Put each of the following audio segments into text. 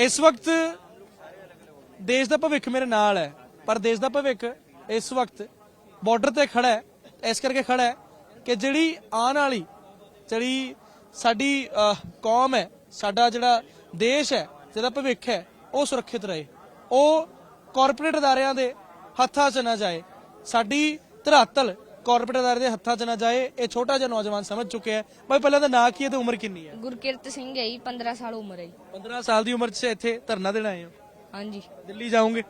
ਇਸ ਵਕਤ ਦੇਸ਼ ਦਾ ਭਵਿੱਖ ਮੇਰੇ ਨਾਲ ਹੈ, ਪਰ ਦੇਸ਼ ਦਾ ਭਵਿੱਖ ਇਸ ਵਕਤ ਬਾਰਡਰ ਤੇ ਖੜਾ ਹੈ, ਇਸ ਕਰਕੇ ਖੜਾ ਹੈ ਕਿ ਜਿਹੜੀ ਆਉਣ ਵਾਲੀ, ਜਿਹੜੀ ਸਾਡੀ ਕੌਮ ਹੈ, ਸਾਡਾ ਜਿਹੜਾ ਦੇਸ਼ ਹੈ ਜਿਹਦਾ ਭਵਿੱਖ ਹੈ, ਉਹ ਸੁਰੱਖਿਅਤ ਰਹੇ। ਉਹ ਕਾਰਪੋਰੇਟ ਅਦਾਰਿਆਂ ਦੇ ਹੱਥਾਂ 'ਚ ਨਾ ਜਾਏ। ਸਾਡੀ ਧਰਾਤਲ ਕਾਰਪੋਰੇਟ ਅਦਾਰੇ ਦੇ ਹੱਥਾਂ 'ਚ ਨਾ ਜਾਏ ਇਹ ਛੋਟਾ ਜਿਹਾ ਨੌਜਵਾਨ ਸਮਝ ਚੁੱਕਿਆ ਹੈ। ਭਾਈ ਪਹਿਲਾਂ ਤਾਂ ਨਾਂ ਕੀ ਹੈ ਤੇ ਉਮਰ ਕਿੰਨੀ ਹੈ? ਗੁਰਕਿਰਤ ਸਿੰਘ ਹੈ ਜੀ 15 ਸਾਲ ਉਮਰ ਹੈ ਜੀ। 15 ਸਾਲ ਦੀ ਉਮਰ 'ਚ ਇੱਥੇ ਧਰਨਾ ਦੇਣ ਆਏ ਹੋ? ਹਾਂਜੀ। ਦਿੱਲੀ ਜਾਓਗੇ?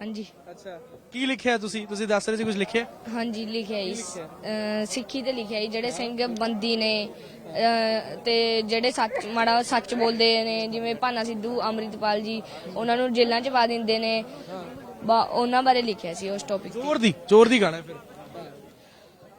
ਹਾਂਜੀ। ਅੱਛਾ। ਕੀ ਲਿਖਿਆ ਤੁਸੀਂ? ਤੁਸੀਂ ਦੱਸ ਰਹੇ ਸੀ ਕੁਝ ਲਿਖਿਆ? ਹਾਂਜੀ ਲਿਖਿਆ ਜੀ। ਅਹ ਸਿੱਖੀ ਤੇ ਲਿਖਿਆ ਜੀ ਜਿਹੜੇ ਸਿੰਘ ਬੰਦੀ ਨੇ ਅਹ ਤੇ ਜਿਹੜੇ ਸੱਚ ਮਾੜਾ ਸੱਚ ਬੋਲਦੇ ਨੇ ਜਿਵੇਂ ਭਾਨਾ ਸਿੱਧੂ ਅੰਮ੍ਰਿਤਪਾਲ ਜੀ ਉਹਨਾਂ ਨੂੰ ਜੇਲ੍ਹਾਂ 'ਚ ਪਾ ਦਿੰਦੇ ਨੇ। ਬਾ- ਉਹਨਾਂ ਬਾਰੇ ਲਿਖਿਆ ਸੀ ਉਸ ਟੌਪਿਕ ਜ਼ੋਰ ਦੀ ਜ਼ੋਰ ਦੀ ਗਾਣਾ ਫਿਰ।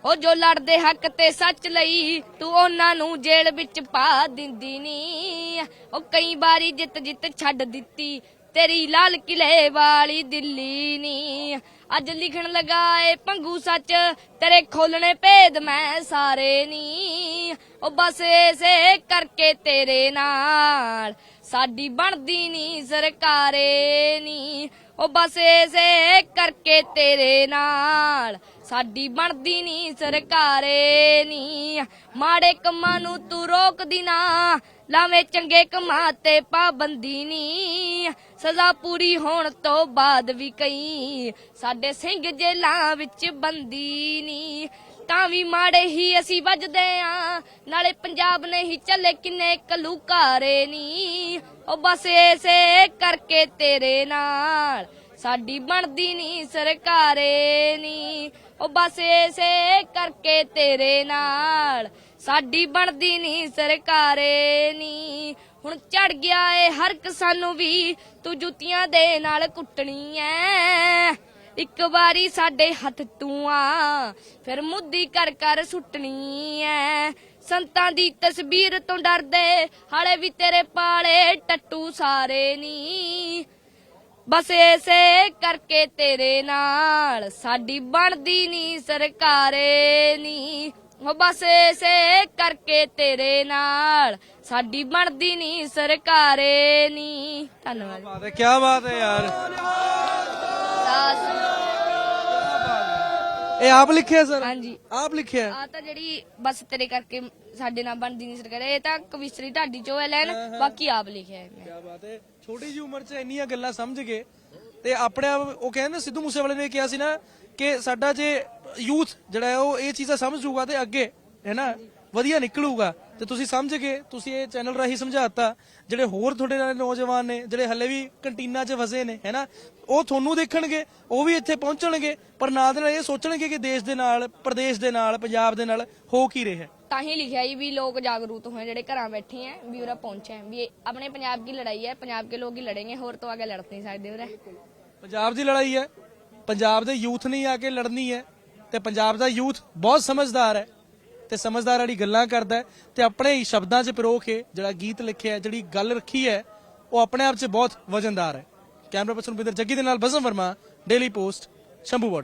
ਉਹ ਜੋ ਲੜਦੇ ਹੱਕ ਤੇ ਸੱਚ ਲਈ, ਤੂੰ ਉਹਨਾਂ ਨੂੰ ਜੇਲ੍ਹ ਵਿੱਚ ਪਾ ਦਿੰਦੀ ਨੀ। ਉਹ ਕਈ ਵਾਰੀ ਜਿੱਤ ਜਿੱਤ ਛੱਡ ਦਿੱਤੀ, ਤੇਰੀ ਲਾਲ ਕਿਲੇ ਵਾਲੀ ਦਿੱਲੀ ਨੀ। ਅੱਜ ਲਿਖਣ ਲਗਾਏ ਪੰਗੂ ਸੱਚ, ਤੇਰੇ ਖੋਲਣੇ ਭੇਦ ਮੈਂ ਸਾਰੇ ਨੀ। ਉਹ ਬਸ ਐਸੇ ਕਰਕੇ ਤੇਰੇ ਨਾਲ। ਸਾਡੀ ਬਣਦੀ ਨੀ ਸਰਕਾਰੇ ਨੀ। ਉਹ ਬਸ ਐਸੇ ਕਰਕੇ ਤੇਰੇ ਨਾਲ। ਸਾਡੀ ਬਣਦੀ ਨੀ ਸਰਕਾਰੇ ਨੀ। ਮਾੜੇ ਕੰਮਾਂ ਨੂੰ ਤੂੰ ਰੋਕਦੀ ਨਾ। ਲਾਵੇਂ ਚੰਗੇ ਕੰਮਾਂ ਤੇ ਪਾਬੰਦੀ ਨੀ ਸਜ਼ਾ ਪੂਰੀ ਹੋਣ ਤੋਂ ਬਾਅਦ ਵੀ ਕਈ ਸਾਡੇ ਸਿੰਘ ਜੇਲਾਂ ਵਿੱਚ ਬੰਦੀ ਨੀ ਤਾਂ ਵੀ ਮਾੜੇ ਹੀ ਅਸੀਂ ਵੱਜਦੇ ਆ, ਨਾਲੇ ਪੰਜਾਬ ਨੇ ਹੀ ਚੱਲੇ ਕਿੰਨੇ ਕਲੂਕਾਰੇ ਨੀ ਉਹ ਬਸ ਐਸੇ ਕਰਕੇ ਤੇਰੇ ਨਾਲ ਸਾਡੀ ਬਣਦੀ ਨੀ ਸਰਕਾਰੇ ਨੀ ਉਹ ਬਸ ਐਸੇ ਕਰਕੇ ਤੇਰੇ ਨਾਲ ਸਾਡੀ ਬਣਦੀ ਨੀ ਸਰਕਾਰੇ ਨੀ। ਹੁਣ ਚੜ ਗਿਆ ਏ ਹਰ ਇੱਕ ਵੀ, ਤੂੰ ਜੁੱਤੀਆਂ ਦੇ ਨਾਲ ਕੁੱਟਣੀ ਐ। ਇੱਕ ਵਾਰੀ ਸਾਡੇ ਹੱਥ ਤੂੰ ਆ ਫਿਰ ਮੁੱਦੀ ਕਰ ਕਰ ਸੁੱਟਣੀ ਐ। ਸੰਤਾਂ ਦੀ ਤਸਵੀਰ ਤੋਂ ਡਰਦੇ, ਹਾਲੇ ਵੀ ਤੇਰੇ ਪਾਲੇ ਟੱਟੂ ਸਾਰੇ ਨੀ। ਬਸ ਐਸੇ ਕਰਕੇ ਤੇਰੇ ਨਾਲ, ਸਾਡੀ ਬਣਦੀ ਨੀ ਸਰਕਾਰੇ ਨੀ। ਉਹ ਬਸ ਐਸੇ ਕਰਕੇ ਤੇਰੇ ਨਾਲ। ਸਾਡੀ ਬਣਦੀ ਨੀ ਸਰਕਾਰੇ ਨੀ। ਧੰਨਵਾਦ। ਬਾਤ ਹੈ ਕੀ ਬਾਤ ਹੈ ਯਾਰ। ਇਹ ਆਪ ਲਿਖਿਆ ਸਰ? ਹਾਂਜੀ। ਆਪ ਲਿਖਿਆ? ਆ ਤਾਂ ਜਿਹੜੀ ਬਸ ਤੇਰੇ ਕਰਕੇ ਸਾਡੇ ਨਾਲ ਬਣਦੀ ਨਹੀਂ ਸਰਕਾਰ ਇਹ ਤਾਂ ਕਵਿਸਤਰੀ ਢਾਡੀ ਚੋਂ ਹੈ ਲੈਣ ਬਾਕੀ ਆਪ ਲਿਖਿਆ ਹੈ। ਮੈਂ ਕੀ ਬਾਤ ਹੈ। ਛੋਟੀ ਜੀ ਉਮਰ 'ਚ ਇੰਨੀਆਂ ਗੱਲਾਂ ਸਮਝ ਗਏ। ਤੇ ਆਪਣੇ ਆਪ ਉਹ ਕਹਿੰਦੇ ਸਿੱਧੂ ਮੂਸੇਵਾਲੇ ਨੇ ਕਿਹਾ ਸੀ ਨਾ ਕਿ ਸਾਡਾ ਜੇ ਯੂਥ ਜਿਹੜਾ ਉਹ ਇਹ ਚੀਜ਼ਾਂ ਸਮਝੂਗਾ ਤੇ ਅੱਗੇ ਹੈ ਨਾ? ਵਧੀਆ ਨਿਕਲੂਗਾ। ਤੇ ਤੁਸੀਂ ਸਮਝ ਗਏ ਤੁਸੀਂ ਇਹ ਚੈਨਲ ਰਾਹੀਂ ਸਮਝਾਤਾ। ਜਿਹੜੇ ਹੋਰ ਤੁਹਾਡੇ ਨਾਲ ਨੌਜਵਾਨ ਨੇ ਜਿਹੜੇ ਹੱਲੇ ਵੀ ਕੰਟੀਨਾ 'ਚ ਵਸੇ ਨੇ ਹੈਨਾ ਉਹ ਤੁਹਾਨੂੰ ਦੇਖਣਗੇ ਉਹ ਵੀ ਇੱਥੇ ਪਹੁੰਚਣਗੇ ਪਰ ਨਾਲ ਦੇ ਨਾਲ ਇਹ ਸੋਚਣਗੇ ਕਿ ਦੇਸ਼ ਦੇ ਨਾਲ ਪ੍ਰਦੇਸ਼ ਦੇ ਨਾਲ ਪੰਜਾਬ ਦੇ ਨਾਲ ਹੋ ਕੀ ਰਿਹਾ ਤਾਂ ਹੀ ਲਿਖਿਆ ਜੀ ਵੀ ਲੋਕ ਜਾਗਰੂਕ ਹੋਏ ਜਿਹੜੇ ਘਰਾਂ ਬੈਠੇ ਆ ਵੀ ਉਰਾ ਪਹੁੰਚੇ ਵੀ ਆਪਣੇ ਪੰਜਾਬ ਦੀ ਲੜਾਈ ਹੈ ਪੰਜਾਬ ਦੇ ਲੋਕ ਹੀ ਲੜेंगे ਹੋਰ ਤੋਂ ਅੱਗੇ ਲੜ ਨਹੀਂ ਸਕਦੇ ਉਰੇ। ਪੰਜਾਬ ਦੀ ਲੜਾਈ ਹੈ ਪੰਜਾਬ ਦੇ ਯੂਥ ਨਹੀਂ ਆ ਕੇ ਲੜਨੀ ਹੈ। ਤੇ ਪੰਜਾਬ ਦਾ ਯੂਥ ਬਹੁਤ ਸਮਝਦਾਰ ਹੈ ਤੇ ਸਮਝਦਾਰ ਵਾਲੀ ਗੱਲਾਂ ਕਰਦਾ ਹੈ ਤੇ ਆਪਣੇ ਹੀ ਸ਼ਬਦਾਂ 'ਚ ਪਰੋ ਕੇ ਜਿਹੜਾ ਗੀਤ ਲਿਖਿਆ ਜਿਹੜੀ ਗੱਲ ਰੱਖੀ ਹੈ, ਉਹ ਆਪਣੇ ਆਪ 'ਚ ਬਹੁਤ ਵਜਨਦਾਰ ਹੈ। ਕੈਮਰਾ ਪਰਸਨ ਵਿਦਰ ਜੱਗੀ ਦੇ ਨਾਲ ਬਸਮ Verma Daily Post Shambhu border